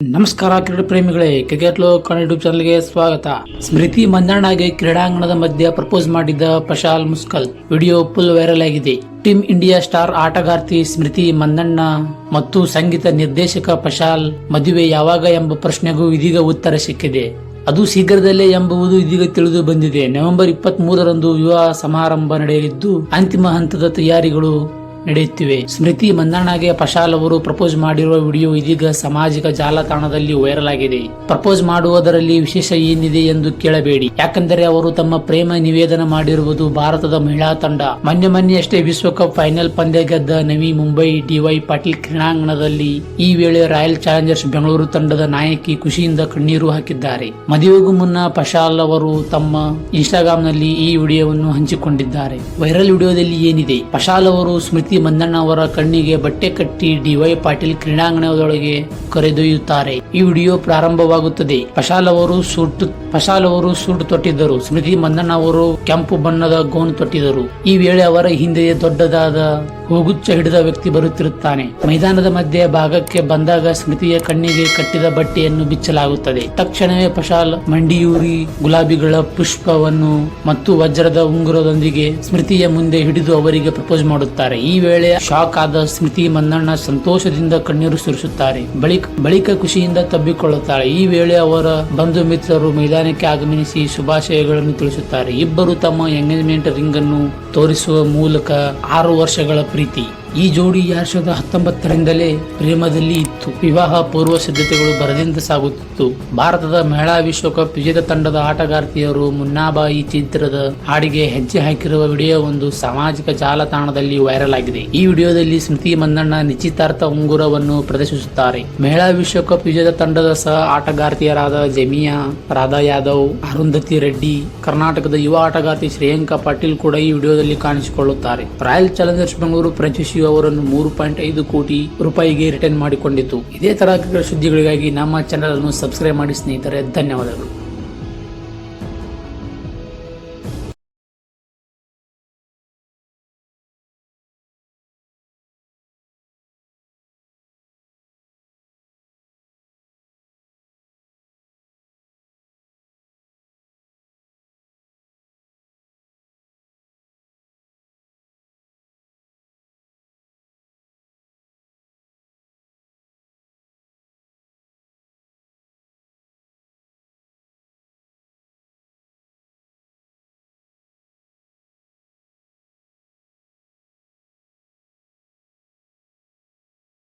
ನಮಸ್ಕಾರ ಕ್ರೀಡಾ ಪ್ರೇಮಿಗಳೇ, ಕ್ರಿಕೆಟ್ ಲೋಕ ಯೂಟ್ಯೂಬ್ ಚಾನಲ್ಗೆ ಸ್ವಾಗತ. ಸ್ಮೃತಿ ಮಂದಣ್ಣಗೆ ಕ್ರೀಡಾಂಗಣದ ಮಧ್ಯೆ ಪ್ರಪೋಸ್ ಮಾಡಿದ್ದ ಪಶಾಲ್ ಮುಸ್ಕಲ್. ವಿಡಿಯೋ ಫುಲ್ ವೈರಲ್ ಆಗಿದೆ. ಟೀಮ್ ಇಂಡಿಯಾ ಸ್ಟಾರ್ ಆಟಗಾರ್ತಿ ಸ್ಮೃತಿ ಮಂದಣ್ಣ ಮತ್ತು ಸಂಗೀತ ನಿರ್ದೇಶಕ ಪಶಾಲ್ ಮದುವೆ ಯಾವಾಗ ಎಂಬ ಪ್ರಶ್ನೆಗೂ ಇದೀಗ ಉತ್ತರ ಸಿಕ್ಕಿದೆ. ಅದು ಶೀಘ್ರದಲ್ಲೇ ಎಂಬುದು ಇದೀಗ ತಿಳಿದು ಬಂದಿದೆ. ನವೆಂಬರ್ ಇಪ್ಪತ್ತ್ ಮೂರರಂದು ವಿವಾಹ ಸಮಾರಂಭ ನಡೆಯಲಿದ್ದು, ಅಂತಿಮ ಹಂತದ ತಯಾರಿಗಳು ನಡೆಯುತ್ತಿವೆ. ಸ್ಮೃತಿ ಮಂದಣ್ಣಗೆ ಪಶಾಲ್ ಅವರು ಪ್ರಪೋಸ್ ಮಾಡಿರುವ ವಿಡಿಯೋ ಇದೀಗ ಸಾಮಾಜಿಕ ಜಾಲತಾಣದಲ್ಲಿ ವೈರಲ್ ಆಗಿದೆ. ಪ್ರಪೋಸ್ ಮಾಡುವುದರಲ್ಲಿ ವಿಶೇಷ ಏನಿದೆ ಎಂದು ಕೇಳಬೇಡಿ. ಯಾಕಂದರೆ ಅವರು ತಮ್ಮ ಪ್ರೇಮ ನಿವೇದನ ಮಾಡಿರುವುದು ಭಾರತದ ಮಹಿಳಾ ತಂಡ. ಮೊನ್ನೆ ಮೊನ್ನೆಯಷ್ಟೇ ವಿಶ್ವಕಪ್ ಫೈನಲ್ ಪಂದ್ಯ ಗೆದ್ದ ನವಿ ಮುಂಬೈ ಡಿವೈ ಪಾಟೀಲ್ ಕ್ರೀಡಾಂಗಣದಲ್ಲಿ ಈ ವೇಳೆ ರಾಯಲ್ ಚಾಲೆಂಜರ್ಸ್ ಬೆಂಗಳೂರು ತಂಡದ ನಾಯಕಿ ಖುಷಿಯಿಂದ ಕಣ್ಣೀರು ಹಾಕಿದ್ದಾರೆ. ಮದುವೆಗೂ ಮುನ್ನ ಪಶಾಲ್ ಅವರು ತಮ್ಮ ಇನ್ಸ್ಟಾಗ್ರಾಮ್ನಲ್ಲಿ ಈ ವಿಡಿಯೋವನ್ನು ಹಂಚಿಕೊಂಡಿದ್ದಾರೆ. ವೈರಲ್ ವಿಡಿಯೋದಲ್ಲಿ ಏನಿದೆ? ಪಶಾಲ್ ಅವರು ಸ್ಮೃತಿ ಮಂದಣ್ಣ ಅವರ ಕಣ್ಣಿಗೆ ಬಟ್ಟೆ ಕಟ್ಟಿ ಡಿವೈ ಪಾಟೀಲ್ ಕ್ರೀಡಾಂಗಣದೊಳಗೆ ಕರೆದೊಯ್ಯುತ್ತಾರೆ. ಈ ವಿಡಿಯೋ ಪ್ರಾರಂಭವಾಗುತ್ತದೆ. ಪಶಾಲ್ ಅವರು ಸೂಟ್ ಪಶಾಲ್ ಅವರು ಸೂಟ್ ತೊಟ್ಟಿದ್ದರು. ಸ್ಮೃತಿ ಮಂದಣ್ಣ ಅವರು ಕೆಂಪು ಬಣ್ಣದ ಗೌನ್ ತೊಟ್ಟಿದ್ದರು. ಈ ವೇಳೆ ಅವರ ಹಿಂದೆಯೇ ದೊಡ್ಡದಾದ ಹೂಗುಚ್ಚ ಹಿಡಿದ ವ್ಯಕ್ತಿ ಬರುತ್ತಿರುತ್ತಾನೆ. ಮೈದಾನದ ಮಧ್ಯೆ ಭಾಗಕ್ಕೆ ಬಂದಾಗ ಸ್ಮೃತಿಯ ಕಣ್ಣಿಗೆ ಕಟ್ಟಿದ ಬಟ್ಟೆಯನ್ನು ಬಿಚ್ಚಲಾಗುತ್ತದೆ. ತಕ್ಷಣವೇ ಪಶಾಲ್ ಮಂಡಿಯೂರಿ ಗುಲಾಬಿಗಳ ಪುಷ್ಪವನ್ನು ಮತ್ತು ವಜ್ರದ ಉಂಗುರದೊಂದಿಗೆ ಸ್ಮೃತಿಯ ಮುಂದೆ ಹಿಡಿದು ಅವರಿಗೆ ಪ್ರಪೋಸ್ ಮಾಡುತ್ತಾರೆ. ಈ ವೇಳೆ ಶಾಕ್ ಆದ ಸ್ಮೃತಿ ಮಂದಣ್ಣ ಸಂತೋಷದಿಂದ ಕಣ್ಣೀರು ಸುರಿಸುತ್ತಾರೆ. ಬಳಿಕ ಬಳಿಕ ಖುಷಿಯಿಂದ ತಬ್ಬಿಕೊಳ್ಳುತ್ತಾರೆ ಈ ವೇಳೆ ಅವರ ಬಂಧು ಮಿತ್ರರು ಮೈದಾನಕ್ಕೆ ಆಗಮನಿಸಿ ಶುಭಾಶಯಗಳನ್ನು ತಿಳಿಸುತ್ತಾರೆ. ಇಬ್ಬರು ತಮ್ಮ ಎಂಗೇಜ್ಮೆಂಟ್ ರಿಂಗ್ ಅನ್ನು ತೋರಿಸುವ ಮೂಲಕ ಆರು ವರ್ಷಗಳ ಪ್ರೀತಿ. ಈ ಜೋಡಿ ಎರಡ್ ಸಾವಿರದ ಹತ್ತೊಂಬತ್ತರಿಂದಲೇ ಪ್ರೇಮದಲ್ಲಿ ಇತ್ತು. ವಿವಾಹ ಪೂರ್ವ ಸಿದ್ಧತೆಗಳು ಬರದಿಂದ ಸಾಗುತ್ತಿತ್ತು. ಭಾರತದ ಮಹಿಳಾ ವಿಶ್ವಕಪ್ ವಿಜೇತ ತಂಡದ ಆಟಗಾರ್ತಿಯರು ಮುನ್ನಾಬಾಯಿ ಚಿತ್ರದ ಹಾಡಿಗೆ ಹೆಜ್ಜೆ ಹಾಕಿರುವ ವಿಡಿಯೋ ಒಂದು ಸಾಮಾಜಿಕ ಜಾಲತಾಣದಲ್ಲಿ ವೈರಲ್ ಆಗಿದೆ. ಈ ವಿಡಿಯೋದಲ್ಲಿ ಸ್ಮೃತಿ ಮಂದಣ್ಣ ನಿಶ್ಚಿತಾರ್ಥ ಉಂಗುರವನ್ನು ಪ್ರದರ್ಶಿಸುತ್ತಾರೆ. ಮಹಿಳಾ ವಿಶ್ವಕಪ್ ವಿಜೇತ ತಂಡದ ಸಹ ಆಟಗಾರ್ತಿಯರಾದ ಜಮಿಯಾ, ರಾಧಾ ಯಾದವ್, ಅರುಂಧತಿ ರೆಡ್ಡಿ, ಕರ್ನಾಟಕದ ಯುವ ಆಟಗಾರ್ತಿ ಶ್ರೇಯಾಂಕಾ ಪಾಟೀಲ್ ಕೂಡ ಈ ವಿಡಿಯೋದಲ್ಲಿ ಕಾಣಿಸಿಕೊಳ್ಳುತ್ತಾರೆ. ರಾಯಲ್ ಚಾಲೆಂಜರ್ಸ್ ಬೆಂಗಳೂರು ಅವರನ್ನು ಮೂರು ಪಾಯಿಂಟ್ ಐದು ಕೋಟಿ ರೂಪಾಯಿಗೆ ರಿಟರ್ನ್ ಮಾಡಿಕೊಂಡಿತು ಇದೇ ತರಹ ಸುದ್ದಿಗಳಿಗಾಗಿ ನಮ್ಮ ಚಾನೆಲ್ ಅನ್ನು ಸಬ್ಸ್ಕ್ರೈಬ್ ಮಾಡಿ ಸ್ನೇಹಿತರೆ, ಧನ್ಯವಾದಗಳು.